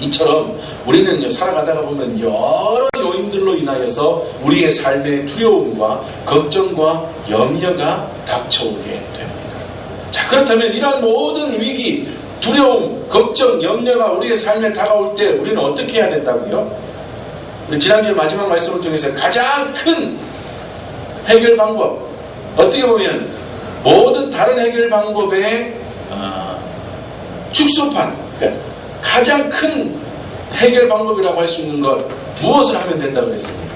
이처럼 우리는 살아가다가 보면 여러 요인들로 인하여서 우리의 삶의 두려움과 걱정과 염려가 닥쳐오게 됩니다. 자, 그렇다면 이러한 모든 위기, 두려움, 걱정, 염려가 우리의 삶에 다가올 때 우리는 어떻게 해야 된다고요? 우리 지난주에 마지막 말씀을 통해서 가장 큰 해결 방법, 어떻게 보면 모든 다른 해결 방법의 어, 축소판, 그러니까 가장 큰 해결 방법이라고 할 수 있는 것 무엇을 하면 된다고 그랬습니까?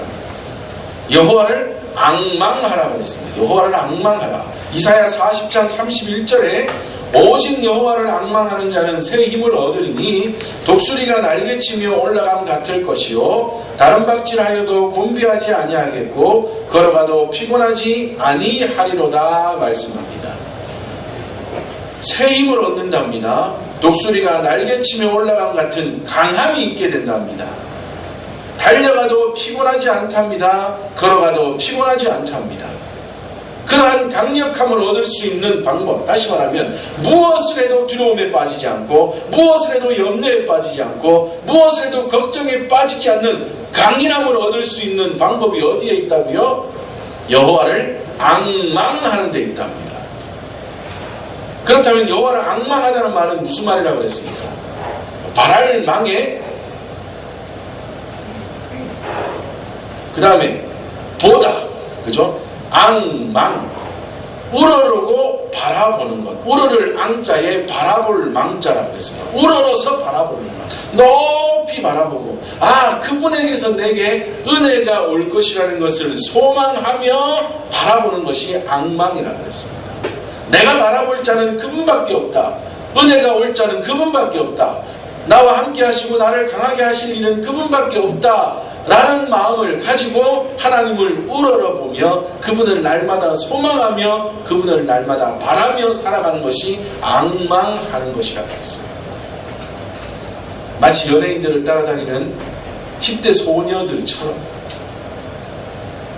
여호와를 악망하라 그랬습니다. 여호와를 악망하라. 이사야 40장 31절에 오직 여호와를 악망하는 자는 새 힘을 얻으리니 독수리가 날개치며 올라감 같을 것이요 다른 박질하여도 곤비하지 아니하겠고 걸어가도 피곤하지 아니하리로다 말씀합니다. 새 힘을 얻는답니다. 독수리가 날개치며 올라감 같은 강함이 있게 된답니다. 달려가도 피곤하지 않답니다. 걸어가도 피곤하지 않답니다. 그러한 강력함을 얻을 수 있는 방법, 다시 말하면 무엇을 해도 두려움에 빠지지 않고 무엇을 해도 염려에 빠지지 않고 무엇을 해도 걱정에 빠지지 않는 강인함을 얻을 수 있는 방법이 어디에 있다고요? 여호와를 악망하는 데 있답니다. 그렇다면 여호와를 악망하다는 말은 무슨 말이라고 그랬습니까? 바랄 망에 그 다음에 보다 그죠? 앙망 우러르고 바라보는 것 우러를 앙자에 바라볼 망자라고 했습니다 우러러서 바라보는 것 높이 바라보고 아 그분에게서 내게 은혜가 올 것이라는 것을 소망하며 바라보는 것이 앙망이라고 했습니다 내가 바라볼 자는 그분밖에 없다. 은혜가 올 자는 그분밖에 없다. 나와 함께 하시고 나를 강하게 하실 이는 그분밖에 없다. 라는 마음을 가지고 하나님을 우러러보며 그분을 날마다 소망하며 그분을 날마다 바라며 살아가는 것이 악망하는 것이라고 했습니다. 마치 연예인들을 따라다니는 10대 소녀들처럼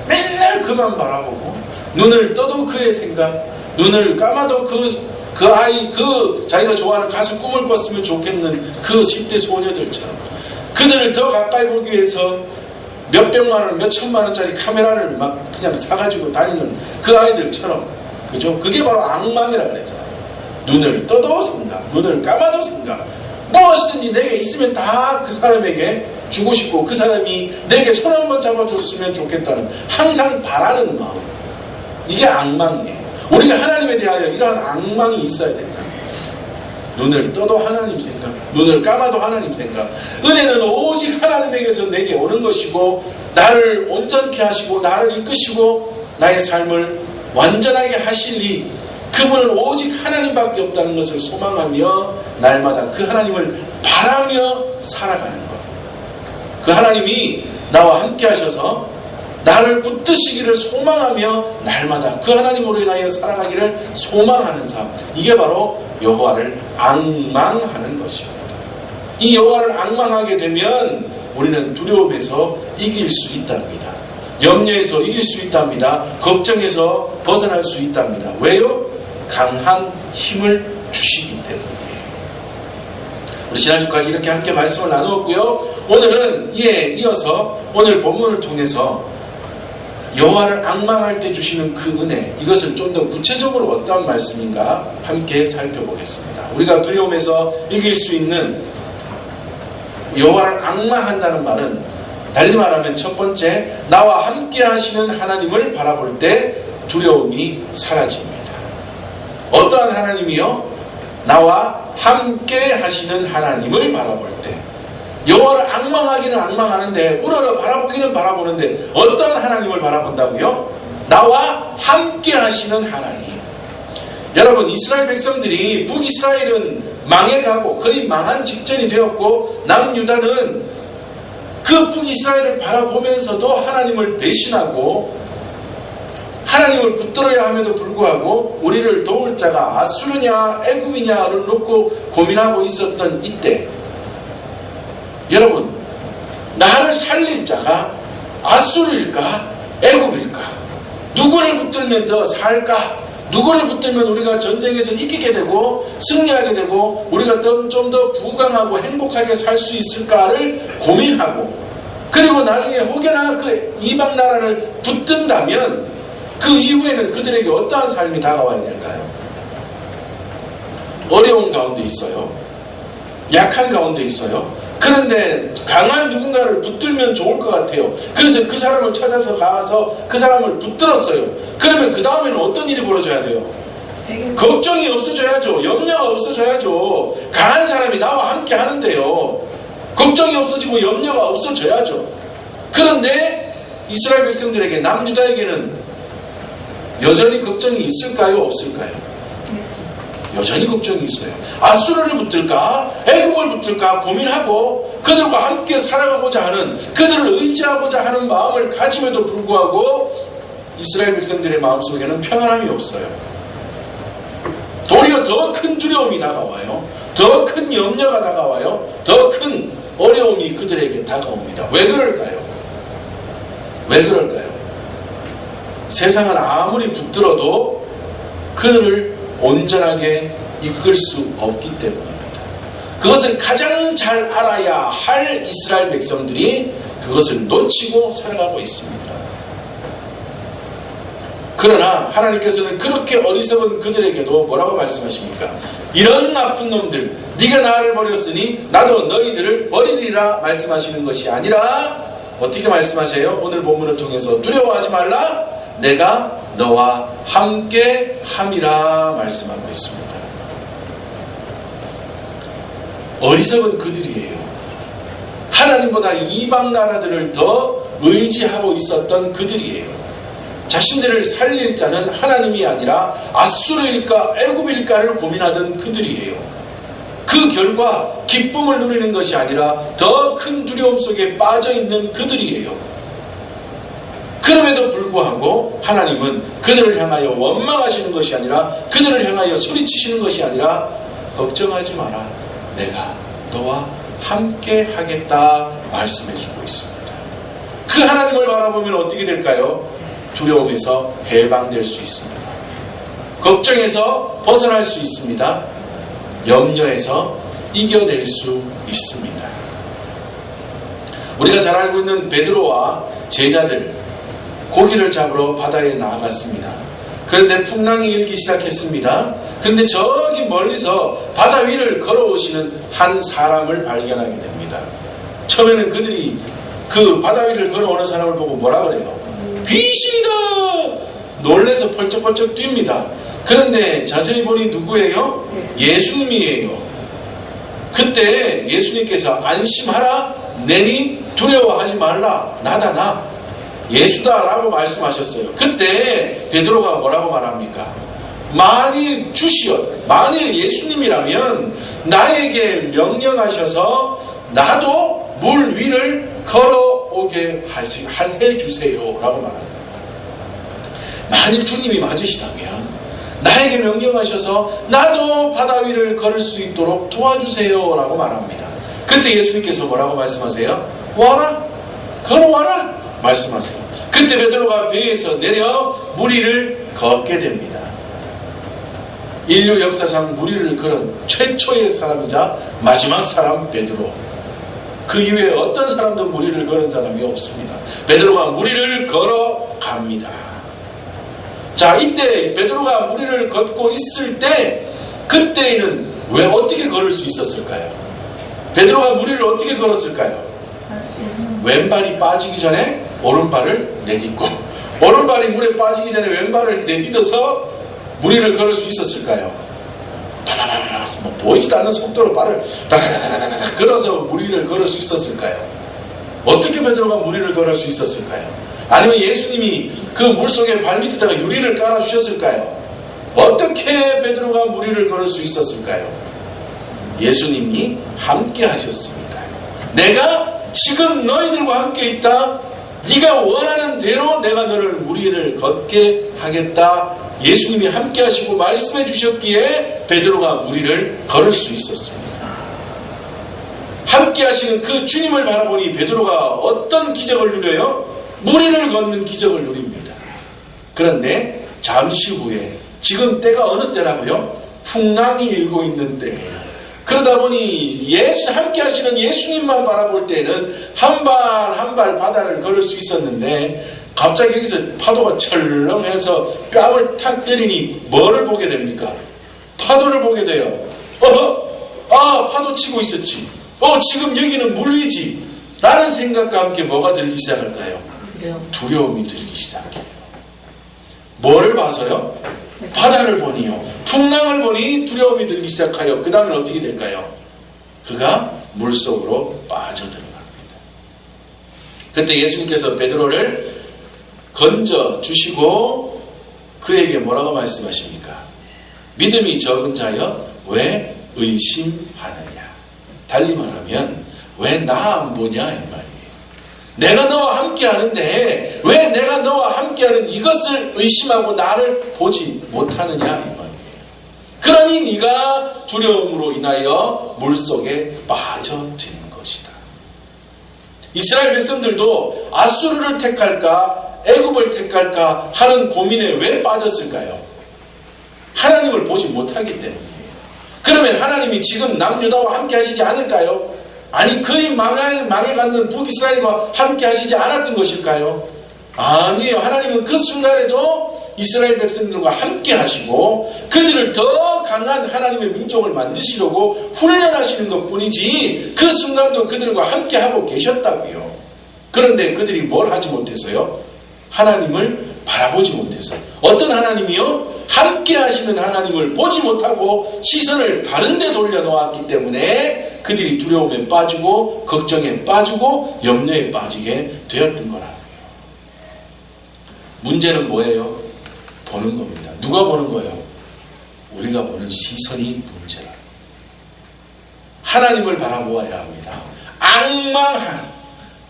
맨날 그만 바라보고 눈을 떠도 그의 생각 눈을 감아도 그, 그 아이 그 자기가 좋아하는 가수 꿈을 꿨으면 좋겠는 그 10대 소녀들처럼 그들을 더 가까이 보기 위해서 몇 백만 원, 몇 천만 원짜리 카메라를 막 그냥 사가지고 다니는 그 아이들처럼 그죠? 그게 바로 악망이라 그랬잖아요. 눈을 떠도 생각, 눈을 감아도 생각, 무엇이든지 내게 있으면 다 그 사람에게 주고 싶고 그 사람이 내게 손 한 번 잡아줬으면 좋겠다는 항상 바라는 마음. 이게 악망이에요. 우리가 하나님에 대하여 이러한 악망이 있어야 된다. 눈을 떠도 하나님 생각, 눈을 감아도 하나님 생각. 은혜는 오직 하나님에게서 내게 오는 것이고, 나를 온전케 하시고, 나를 이끄시고, 나의 삶을 완전하게 하시리. 그분은 오직 하나님밖에 없다는 것을 소망하며, 날마다 그 하나님을 바라며 살아가는 것. 그 하나님이 나와 함께 하셔서, 나를 붙드시기를 소망하며 날마다 그 하나님으로 인하여 살아가기를 소망하는 삶. 이게 바로 여호와를 악망하는 것입니다. 이 여호와를 악망하게 되면 우리는 두려움에서 이길 수 있답니다. 염려에서 이길 수 있답니다. 걱정에서 벗어날 수 있답니다. 왜요? 강한 힘을 주시기 때문이에요. 우리 지난주까지 이렇게 함께 말씀을 나누었고요. 오늘은 이에 이어서 오늘 본문을 통해서 여호와를 악망할 때 주시는 그 은혜 이것을 좀 더 구체적으로 어떠한 말씀인가 함께 살펴보겠습니다. 우리가 두려움에서 이길 수 있는 여호와를 악망한다는 말은 달리 말하면 첫 번째 나와 함께 하시는 하나님을 바라볼 때 두려움이 사라집니다. 어떠한 하나님이요? 나와 함께 하시는 하나님을 바라볼 때 여호와를 악망하기는 악망하는데 우러러 바라보기는 바라보는데 어떤 하나님을 바라본다고요? 나와 함께 하시는 하나님. 여러분 이스라엘 백성들이 북이스라엘은 망해가고 거의 망한 직전이 되었고 남유다는 그 북이스라엘을 바라보면서도 하나님을 배신하고 하나님을 붙들어야 함에도 불구하고 우리를 도울 자가 아수르냐 애굽이냐를 놓고 고민하고 있었던 이때 여러분, 나를 살릴 자가 아수르일까? 애굽일까? 누구를 붙들면 더 살까? 누구를 붙들면 우리가 전쟁에서 이기게 되고 승리하게 되고 우리가 좀 더 부강하고 행복하게 살 수 있을까를 고민하고 그리고 나중에 혹여나 그 이방 나라를 붙든다면 그 이후에는 그들에게 어떠한 삶이 다가와야 될까요? 어려운 가운데 있어요. 약한 가운데 있어요. 그런데 강한 누군가를 붙들면 좋을 것 같아요. 그래서 그 사람을 찾아서 가서 그 사람을 붙들었어요. 그러면 그 다음에는 어떤 일이 벌어져야 돼요? 걱정이 없어져야죠. 염려가 없어져야죠. 강한 사람이 나와 함께 하는데요. 걱정이 없어지고 염려가 없어져야죠. 그런데 이스라엘 백성들에게 남유다에게는 여전히 걱정이 있을까요? 없을까요? 여전히 걱정이 있어요. 아수르를 붙들까? 애국을 붙들까? 고민하고 그들과 함께 살아가고자 하는 그들을 의지하고자 하는 마음을 가짐에도 불구하고 이스라엘 백성들의 마음속에는 평안함이 없어요. 도리어 더 큰 두려움이 다가와요. 더 큰 염려가 다가와요. 더 큰 어려움이 그들에게 다가옵니다. 왜 그럴까요? 왜 그럴까요? 세상은 아무리 붙들어도 그들을 온전하게 이끌 수 없기 때문입니다. 그것을 가장 잘 알아야 할 이스라엘 백성들이 그것을 놓치고 살아가고 있습니다. 그러나 하나님께서는 그렇게 어리석은 그들에게도 뭐라고 말씀하십니까? 이런 나쁜 놈들, 네가 나를 버렸으니 나도 너희들을 버리리라 말씀하시는 것이 아니라 어떻게 말씀하세요? 오늘 본문을 통해서 두려워하지 말라. 내가 너와 함께 함이라 말씀하고 있습니다. 어리석은 그들이에요. 하나님보다 이방 나라들을 더 의지하고 있었던 그들이에요. 자신들을 살릴 자는 하나님이 아니라 아수르일까 애굽일까를 고민하던 그들이에요. 그 결과 기쁨을 누리는 것이 아니라 더 큰 두려움 속에 빠져 있는 그들이에요. 그럼에도 불구하고 하나님은 그들을 향하여 원망하시는 것이 아니라 그들을 향하여 소리치시는 것이 아니라 걱정하지 마라. 내가 너와 함께 하겠다 말씀해 주고 있습니다. 그 하나님을 바라보면 어떻게 될까요? 두려움에서 해방될 수 있습니다. 걱정에서 벗어날 수 있습니다. 염려에서 이겨낼 수 있습니다. 우리가 잘 알고 있는 베드로와 제자들 고기를 잡으러 바다에 나아갔습니다. 그런데 풍랑이 일기 시작했습니다. 그런데 저기 멀리서 바다 위를 걸어오시는 한 사람을 발견하게 됩니다. 처음에는 그들이 그 바다 위를 걸어오는 사람을 보고 뭐라 그래요? 귀신이다! 놀래서 펄쩍펄쩍 뜁니다. 그런데 자세히 보니 누구예요? 예수님이에요. 그때 예수님께서 안심하라, 내니 두려워하지 말라, 나다 나. 예수다라고 말씀하셨어요. 그때 베드로가 뭐라고 말합니까? 만일 주시어, 만일 예수님이라면 나에게 명령하셔서 나도 물 위를 걸어오게 해주세요라고 말합니다. 만일 주님이 맞으시다면 나에게 명령하셔서 나도 바다 위를 걸을 수 있도록 도와주세요라고 말합니다. 그때 예수님께서 뭐라고 말씀하세요? 와라, 걸어와라 말씀하세요. 그때 베드로가 배에서 내려 무리를 걷게 됩니다. 인류 역사상 무리를 걸은 최초의 사람이자 마지막 사람 베드로. 그 이후에 어떤 사람도 무리를 걸은 사람이 없습니다. 베드로가 무리를 걸어 갑니다. 자, 이때 베드로가 무리를 걷고 있을 때 그때에는 왜 어떻게 걸을 수 있었을까요? 베드로가 무리를 어떻게 걸었을까요? 왼발이 빠지기 전에 오른발을 내딛고 오른발이 물에 빠지기 전에 왼발을 내딛어서 무리를 걸을 수 있었을까요? 뭐 보이지도 않는 속도로 발을 걸어서 무리를 걸을 수 있었을까요? 어떻게 베드로가 무리를 걸을 수 있었을까요? 아니면 예수님이 그 물속에 발밑에다가 유리를 깔아주셨을까요? 어떻게 베드로가 무리를 걸을 수 있었을까요? 예수님이 함께 하셨으니까요. 내가 지금 너희들과 함께 있다. 네가 원하는 대로 내가 너를 무리를 걷게 하겠다. 예수님이 함께 하시고 말씀해 주셨기에 베드로가 무리를 걸을 수 있었습니다. 함께 하시는 그 주님을 바라보니 베드로가 어떤 기적을 누려요? 무리를 걷는 기적을 누립니다. 그런데 잠시 후에 지금 때가 어느 때라고요? 풍랑이 일고 있는 때예요. 그러다 보니 예수 함께 하시는 예수님만 바라볼 때는 한 발 한 발 바다를 걸을 수 있었는데 갑자기 여기서 파도가 철렁해서 뺨을 탁 때리니 뭐를 보게 됩니까? 파도를 보게 돼요. 어, 아 파도 치고 있었지. 어 지금 여기는 물 위지. 라는 생각과 함께 뭐가 들기 시작할까요? 두려움. 두려움이 들기 시작해요. 뭐를 봐서요? 바다를 보니요. 풍랑을 보니 두려움이 들기 시작하여 그 다음에 어떻게 될까요? 그가 물속으로 빠져들어갑니다. 그때 예수님께서 베드로를 건져 주시고 그에게 뭐라고 말씀하십니까? 믿음이 적은 자여 왜 의심하느냐? 달리 말하면 왜 나 안 보냐. 내가 너와 함께 하는데 왜 내가 너와 함께 하는 이것을 의심하고 나를 보지 못하느냐 이 말이에요. 그러니 네가 두려움으로 인하여 물속에 빠져드는 것이다. 이스라엘 백성들도 아수르를 택할까 애굽을 택할까 하는 고민에 왜 빠졌을까요? 하나님을 보지 못하기 때문이에요. 그러면 하나님이 지금 남유다와 함께 하시지 않을까요? 아니 거의 망해, 망해가는 북이스라엘과 함께 하시지 않았던 것일까요? 아니에요. 하나님은 그 순간에도 이스라엘 백성들과 함께 하시고 그들을 더 강한 하나님의 민족을 만드시려고 훈련하시는 것 뿐이지 그 순간도 그들과 함께 하고 계셨다고요. 그런데 그들이 뭘 하지 못해서요? 하나님을 바라보지 못해서 어떤 하나님이요? 함께 하시는 하나님을 보지 못하고 시선을 다른 데 돌려놓았기 때문에 그들이 두려움에 빠지고 걱정에 빠지고 염려에 빠지게 되었던 거라. 문제는 뭐예요? 보는 겁니다. 누가 보는 거예요? 우리가 보는 시선이 문제라. 하나님을 바라보아야 합니다. 악망한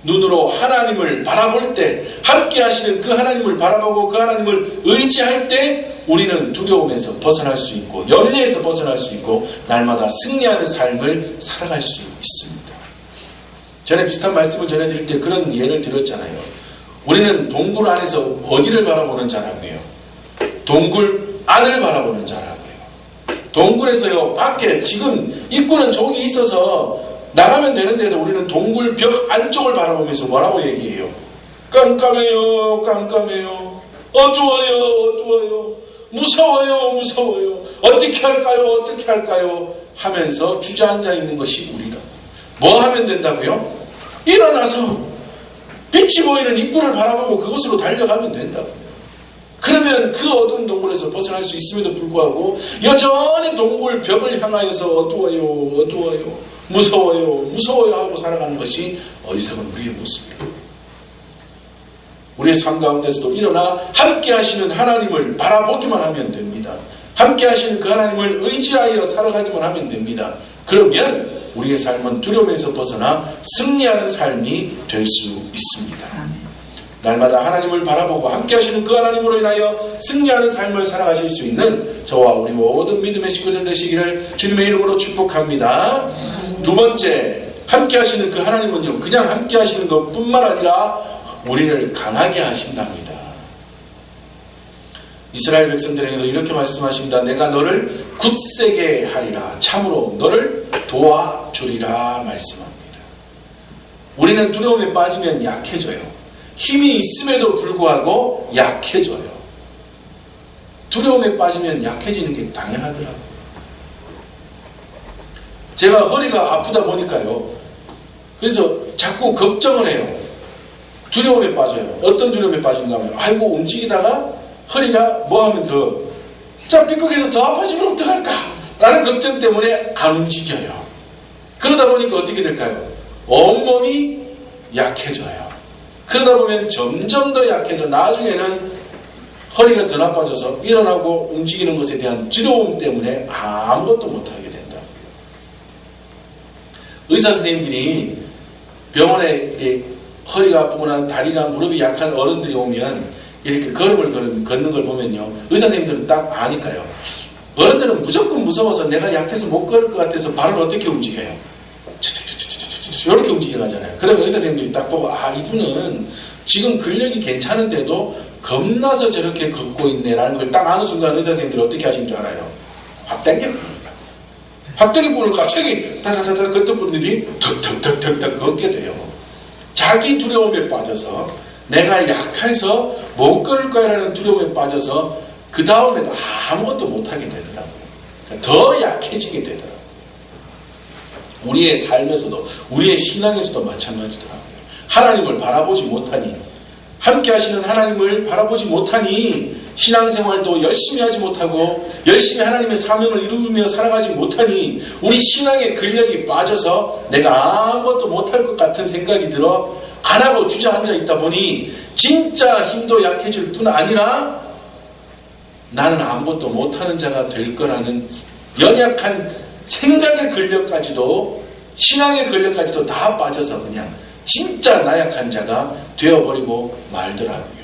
눈으로 하나님을 바라볼 때, 함께 하시는 그 하나님을 바라보고 그 하나님을 의지할 때, 우리는 두려움에서 벗어날 수 있고, 염려에서 벗어날 수 있고, 날마다 승리하는 삶을 살아갈 수 있습니다. 전에 비슷한 말씀을 전해드릴 때 그런 예를 드렸잖아요. 우리는 동굴 안에서 어디를 바라보는 자라고요? 동굴 안을 바라보는 자라고요. 동굴에서요, 밖에 지금 입구는 저기 있어서 나가면 되는데도 우리는 동굴 벽 안쪽을 바라보면서 뭐라고 얘기해요? 깜깜해요, 깜깜해요. 어두워요, 어두워요. 무서워요, 무서워요. 어떻게 할까요, 어떻게 할까요? 하면서 주저앉아 있는 것이 우리라. 뭐 하면 된다고요? 일어나서 빛이 보이는 입구를 바라보고 그곳으로 달려가면 된다고요. 그러면 그 어두운 동굴에서 벗어날 수 있음에도 불구하고 여전히 동굴 벽을 향하여서 어두워요, 어두워요, 무서워요, 무서워요 하고 살아가는 것이 어리석은 우리의 모습이에요. 우리의 삶 가운데서도 일어나 함께 하시는 하나님을 바라보기만 하면 됩니다. 함께 하시는 그 하나님을 의지하여 살아가기만 하면 됩니다. 그러면 우리의 삶은 두려움에서 벗어나 승리하는 삶이 될 수 있습니다. 날마다 하나님을 바라보고 함께 하시는 그 하나님으로 인하여 승리하는 삶을 살아가실 수 있는 저와 우리 모든 믿음의 식구들 되시기를 주님의 이름으로 축복합니다. 두 번째, 함께 하시는 그 하나님은요, 그냥 함께 하시는 것 뿐만 아니라 우리를 강하게 하신답니다. 이스라엘 백성들에게도 이렇게 말씀하십니다. 내가 너를 굳세게 하리라. 참으로 너를 도와주리라 말씀합니다. 우리는 두려움에 빠지면 약해져요. 힘이 있음에도 불구하고 약해져요. 두려움에 빠지면 약해지는 게 당연하더라고요. 제가 허리가 아프다 보니까요. 그래서 자꾸 걱정을 해요. 두려움에 빠져요. 어떤 두려움에 빠진가 하면, 아이고, 움직이다가 허리가 뭐 하면 더, 자, 삐걱해서 더 아파지면 어떡할까? 라는 걱정 때문에 안 움직여요. 그러다 보니까 어떻게 될까요? 온몸이 약해져요. 그러다 보면 점점 더 약해져 나중에는 허리가 더 나빠져서 일어나고 움직이는 것에 대한 두려움 때문에 아무것도 못하게. 의사 선생님들이 병원에 허리가 아프거나 다리가 무릎이 약한 어른들이 오면 이렇게 걸음을 걷는, 걷는 걸 보면요. 의사 선생님들은 딱 아니까요. 어른들은 무조건 무서워서 내가 약해서 못 걸을 것 같아서 발을 어떻게 움직여요? 이렇게 움직여 가잖아요. 그러면 의사 선생님들이 딱 보고 아 이분은 지금 근력이 괜찮은데도 겁나서 저렇게 걷고 있네라는 걸 딱 아는 순간 의사 선생님들이 어떻게 하신 줄 알아요? 확 당겨 확 당겨보면 갑자기 다다다다 걷던 분들이 턱턱턱턱턱 걷게 돼요. 자기 두려움에 빠져서 내가 약해서 못 걸을 거야라는 두려움에 빠져서 그 다음에도 아무것도 못하게 되더라고요. 그러니까 더 약해지게 되더라고요. 우리의 삶에서도 우리의 신앙에서도 마찬가지더라고요. 하나님을 바라보지 못하니 함께 하시는 하나님을 바라보지 못하니 신앙생활도 열심히 하지 못하고 열심히 하나님의 사명을 이루며 살아가지 못하니 우리 신앙의 근력이 빠져서 내가 아무것도 못할 것 같은 생각이 들어 안 하고 주저앉아 있다 보니 진짜 힘도 약해질 뿐 아니라 나는 아무것도 못하는 자가 될 거라는 연약한 생각의 근력까지도 신앙의 근력까지도 다 빠져서 그냥 진짜 나약한 자가 되어버리고 말더라고요.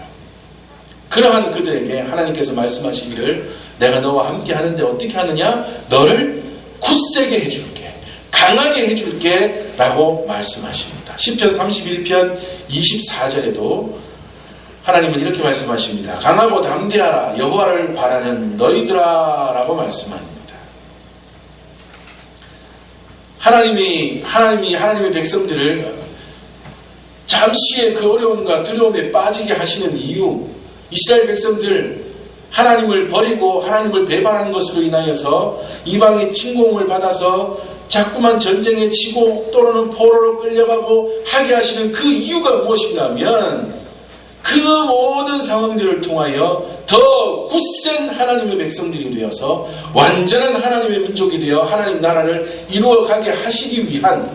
그러한 그들에게 하나님께서 말씀하시기를 내가 너와 함께 하는데 어떻게 하느냐? 너를 굳세게 해줄게. 강하게 해줄게. 라고 말씀하십니다. 10편 31편 24절에도 하나님은 이렇게 말씀하십니다. 강하고 담대하라. 여호와를 바라는 너희들아. 라고 말씀합니다. 하나님이, 하나님이 하나님의 백성들을 잠시의 그 어려움과 두려움에 빠지게 하시는 이유, 이스라엘 백성들 하나님을 버리고 하나님을 배반하는 것으로 인하여서 이방의 침공을 받아서 자꾸만 전쟁에 치고 또는 포로로 끌려가고 하게 하시는 그 이유가 무엇인가 하면 그 모든 상황들을 통하여 더 굳센 하나님의 백성들이 되어서 완전한 하나님의 민족이 되어 하나님 나라를 이루어가게 하시기 위한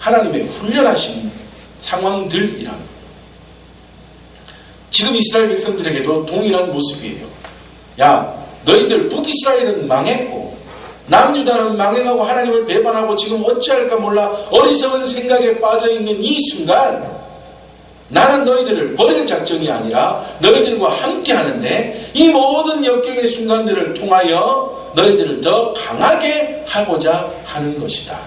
하나님의 훈련하신 상황들이랍니다. 지금 이스라엘 백성들에게도 동일한 모습이에요. 야, 너희들 북이스라엘은 망했고 남유다는 망해가고 하나님을 배반하고 지금 어찌할까 몰라 어리석은 생각에 빠져있는 이 순간 나는 너희들을 버릴 작정이 아니라 너희들과 함께 하는데 이 모든 역경의 순간들을 통하여 너희들을 더 강하게 하고자 하는 것이다.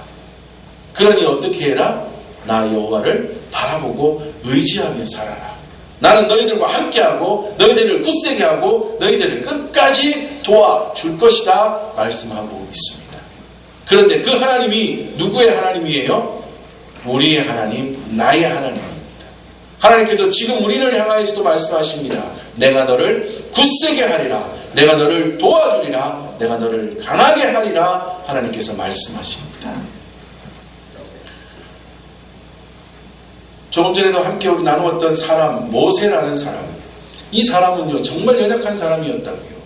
그러니 어떻게 해라? 나 여호와를 바라보고 의지하며 살아라. 나는 너희들과 함께하고 너희들을 굳세게 하고 너희들을 끝까지 도와줄 것이다 말씀하고 있습니다. 그런데 그 하나님이 누구의 하나님이에요? 우리의 하나님, 나의 하나님입니다. 하나님께서 지금 우리를 향하여서도 말씀하십니다. 내가 너를 굳세게 하리라. 내가 너를 도와주리라. 내가 너를 강하게 하리라. 하나님께서 말씀하십니다. 조금 전에도 함께 우리 나누었던 사람, 모세라는 사람. 이 사람은요, 정말 연약한 사람이었다고요.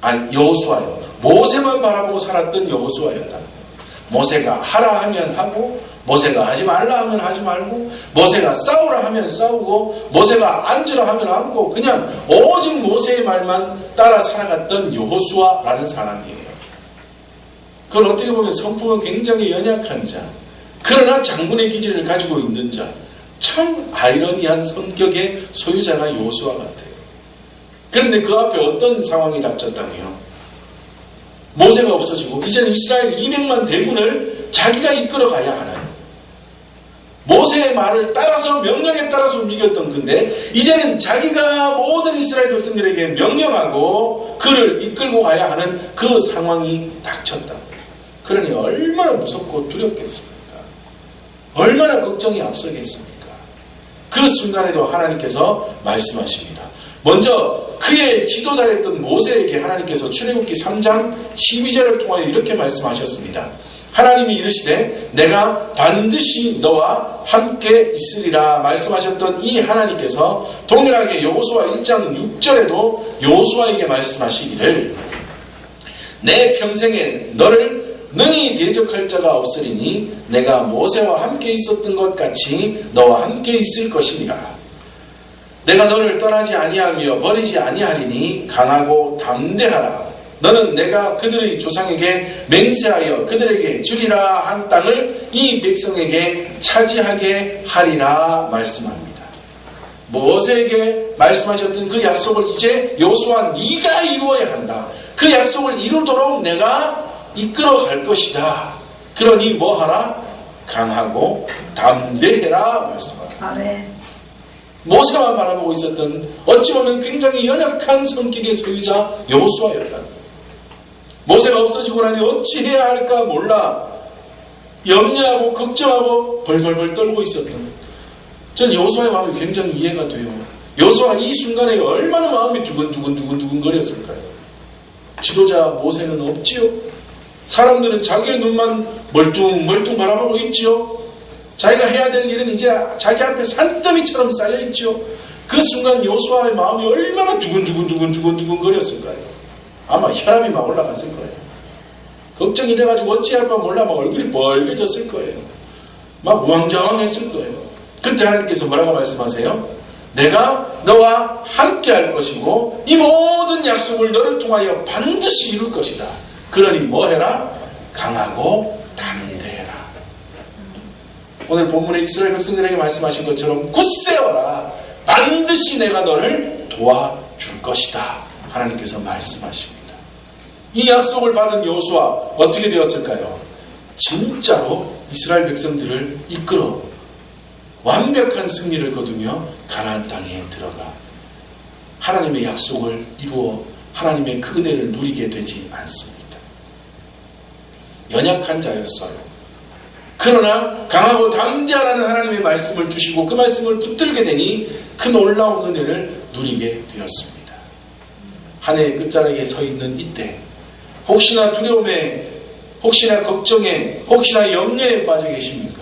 아니, 여호수아요. 모세만 바라보고 살았던 여호수아였다. 모세가 하라 하면 하고, 모세가 하지 말라 하면 하지 말고, 모세가 싸우라 하면 싸우고, 모세가 앉으라 하면 앉고, 그냥 오직 모세의 말만 따라 살아갔던 여호수아라는 사람이에요. 그건 어떻게 보면 성품은 굉장히 연약한 자. 그러나 장군의 기질을 가지고 있는 자, 참 아이러니한 성격의 소유자가 요수와 같아요. 그런데 그 앞에 어떤 상황이 닥쳤다고요? 모세가 없어지고 이제는 이스라엘 200만 대군을 자기가 이끌어 가야 하는 모세의 말을 따라서 명령에 따라서 움직였던 건데 이제는 자기가 모든 이스라엘 백성들에게 명령하고 그를 이끌고 가야 하는 그 상황이 닥쳤다. 그러니 얼마나 무섭고 두렵겠습니까? 얼마나 걱정이 앞서겠습니까? 그 순간에도 하나님께서 말씀하십니다. 먼저 그의 지도자였던 모세에게 하나님께서 출애굽기 3장 12절을 통하여 이렇게 말씀하셨습니다. 하나님이 이르시되 내가 반드시 너와 함께 있으리라 말씀하셨던 이 하나님께서 동일하게 여호수아 1장 6절에도 여호수아에게 말씀하시기를 내 평생에 너를 능히 대적할 자가 없으리니 내가 모세와 함께 있었던 것 같이 너와 함께 있을 것이니라. 내가 너를 떠나지 아니하며 버리지 아니하리니 강하고 담대하라. 너는 내가 그들의 조상에게 맹세하여 그들에게 주리라 한 땅을 이 백성에게 차지하게 하리라 말씀합니다. 모세에게 말씀하셨던 그 약속을 이제 여호수아 네가 이루어야 한다. 그 약속을 이루도록 내가 이끌어 갈 것이다. 그러니 뭐 하라? 강하고 담대해라 말씀합니다. 아멘. 모세만 바라보고 있었던 어찌 보면 굉장히 연약한 성격의 소유자 여호수아였다. 모세가 없어지고 나니 어찌 해야 할까 몰라 염려하고 걱정하고 벌벌벌 떨고 있었던 전 여호수아의 마음이 굉장히 이해가 돼요. 여호수아 이 순간에 얼마나 마음이 두근두근 두근두근 거렸을까요? 지도자 모세는 없지요. 사람들은 자기의 눈만 멀뚱 멀뚱 바라보고 있지요. 자기가 해야 될 일은 이제 자기 앞에 산더미처럼 쌓여 있죠. 그 순간 여호수아의 마음이 얼마나 두근두근두근두근두근 거렸을까요? 아마 혈압이 막 올라갔을 거예요. 걱정이 돼가지고 어찌할 바 몰라 막 얼굴이 벌개졌을 거예요. 막 우왕좌왕했을 거예요. 그때 하나님께서 뭐라고 말씀하세요? 내가 너와 함께 할 것이고 이 모든 약속을 너를 통하여 반드시 이룰 것이다. 그러니 뭐 해라? 강하고 담대해라. 오늘 본문에 이스라엘 백성들에게 말씀하신 것처럼 굳세어라. 반드시 내가 너를 도와줄 것이다. 하나님께서 말씀하십니다. 이 약속을 받은 여호수아 어떻게 되었을까요? 진짜로 이스라엘 백성들을 이끌어 완벽한 승리를 거두며 가나안 땅에 들어가 하나님의 약속을 이루어 하나님의 그 은혜를 누리게 되지 않습니다. 연약한 자였어요. 그러나 강하고 담대하라는 하나님의 말씀을 주시고 그 말씀을 붙들게 되니 그 놀라운 은혜를 누리게 되었습니다. 한 해의 끝자락에 서 있는 이때 혹시나 두려움에 혹시나 걱정에 혹시나 염려에 빠져 계십니까?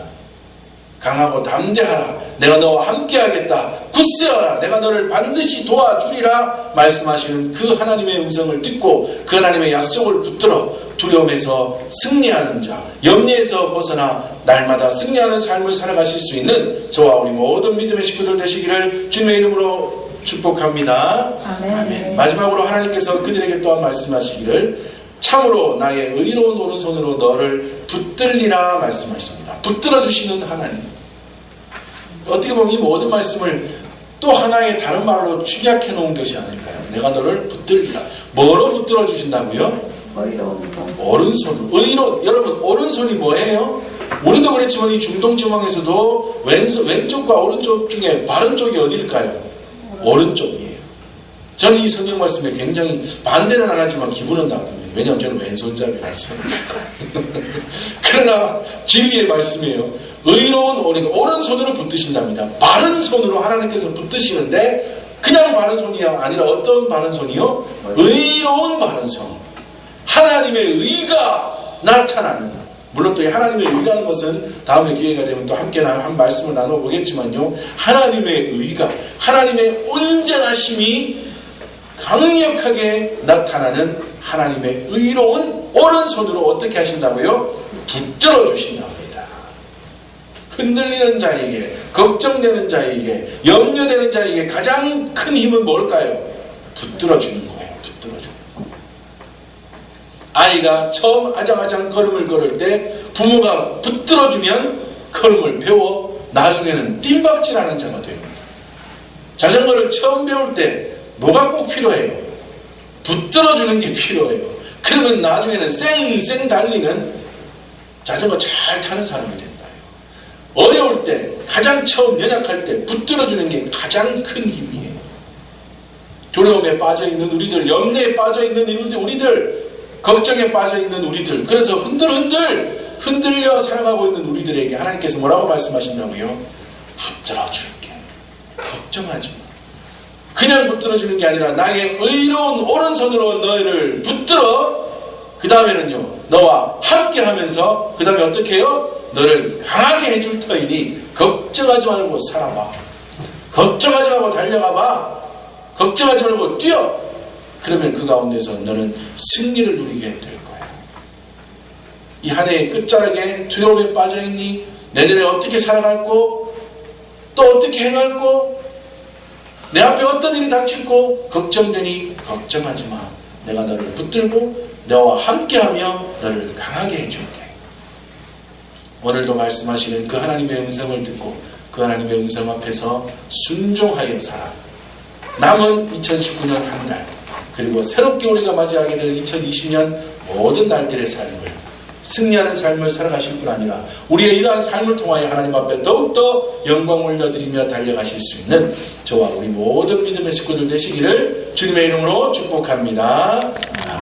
강하고 담대하라. 내가 너와 함께하겠다. 굳세어라. 내가 너를 반드시 도와주리라. 말씀하시는 그 하나님의 음성을 듣고 그 하나님의 약속을 붙들어 두려움에서 승리하는 자, 염려에서 벗어나 날마다 승리하는 삶을 살아가실 수 있는 저와 우리 모든 믿음의 식구들 되시기를 주님의 이름으로 축복합니다. 아멘. 마지막으로 하나님께서 그들에게 또한 말씀하시기를 참으로 나의 의로운 오른손으로 너를 붙들리라 말씀하십니다. 붙들어 주시는 하나님. 어떻게 보면 이 모든 말씀을 또 하나의 다른 말로 축약해 놓은 것이 아닐까요? 내가 너를 붙들리라. 뭐로 붙들어 주신다고요? 오른손. 의로 여러분 오른손이 뭐예요? 우리도 그렇지만 이 중동 지방에서도 왼손, 왼쪽과 오른쪽 중에 바른 쪽이 어딜까요? 오른쪽이에요. 저는 이 성경 말씀에 굉장히 반대는 안 하지만 기분은 나쁩니다. 왜냐하면 저는 왼손잡이라서. 그러나 진리의 말씀이에요. 의로운 오른, 오른손으로 붙드신답니다. 바른 손으로 하나님께서 붙드시는데 그냥 바른 손이 아니라 어떤 바른 손이요? 의로운 바른 손. 하나님의 의가 나타나는 물론 또이 하나님의 의라는 것은 다음에 기회가 되면 또 함께 나- 한 말씀을 나눠보겠지만요. 하나님의 의가 하나님의 온전하심이 강력하게 나타나는 하나님의 의로운 오른손으로 어떻게 하신다고요? 붙들어 주신답니다. 흔들리는 자에게, 걱정되는 자에게, 염려되는 자에게 가장 큰 힘은 뭘까요? 붙들어 주는 거예요. 붙들어 주는 거. 아이가 처음 아장아장 걸음을 걸을 때 부모가 붙들어 주면 걸음을 배워 나중에는 띵박질하는 자가 됩니다. 자전거를 처음 배울 때 뭐가 꼭 필요해요? 붙들어 주는 게 필요해요. 그러면 나중에는 쌩쌩 달리는 자전거 잘 타는 사람이 된다. 어려울 때, 가장 처음 연약할 때 붙들어 주는 게 가장 큰 힘이에요. 두려움에 빠져 있는 우리들, 염려에 빠져 있는 우리들, 걱정에 빠져 있는 우리들, 그래서 흔들흔들 흔들려 살아가고 있는 우리들에게 하나님께서 뭐라고 말씀하신다고요? 붙들어 줄게. 걱정하지 마. 그냥 붙들어 주는 게 아니라 나의 의로운 오른손으로 너희를 붙들어 그 다음에는요 너와 함께 하면서 그 다음에 어떻게 해요? 너를 강하게 해줄 터이니 걱정하지 말고 살아봐. 걱정하지 말고 달려가봐. 걱정하지 말고 뛰어. 그러면 그 가운데서 너는 승리를 누리게 될 거야. 이 한 해의 끝자락에 두려움에 빠져있니? 내년에 어떻게 살아갈고 또 어떻게 행할고 내 앞에 어떤 일이 닥칠고 걱정되니 걱정하지 마. 내가 너를 붙들고 너와 함께하며 너를 강하게 해줄게. 오늘도 말씀하시는 그 하나님의 음성을 듣고 그 하나님의 음성 앞에서 순종하여 살아. 남은 2019년 한 달, 그리고 새롭게 우리가 맞이하게 될 2020년 모든 날들의 삶을 승리하는 삶을 살아가실 뿐 아니라 우리의 이러한 삶을 통하여 하나님 앞에 더욱더 영광 올려드리며 달려가실 수 있는 저와 우리 모든 믿음의 식구들 되시기를 주님의 이름으로 축복합니다.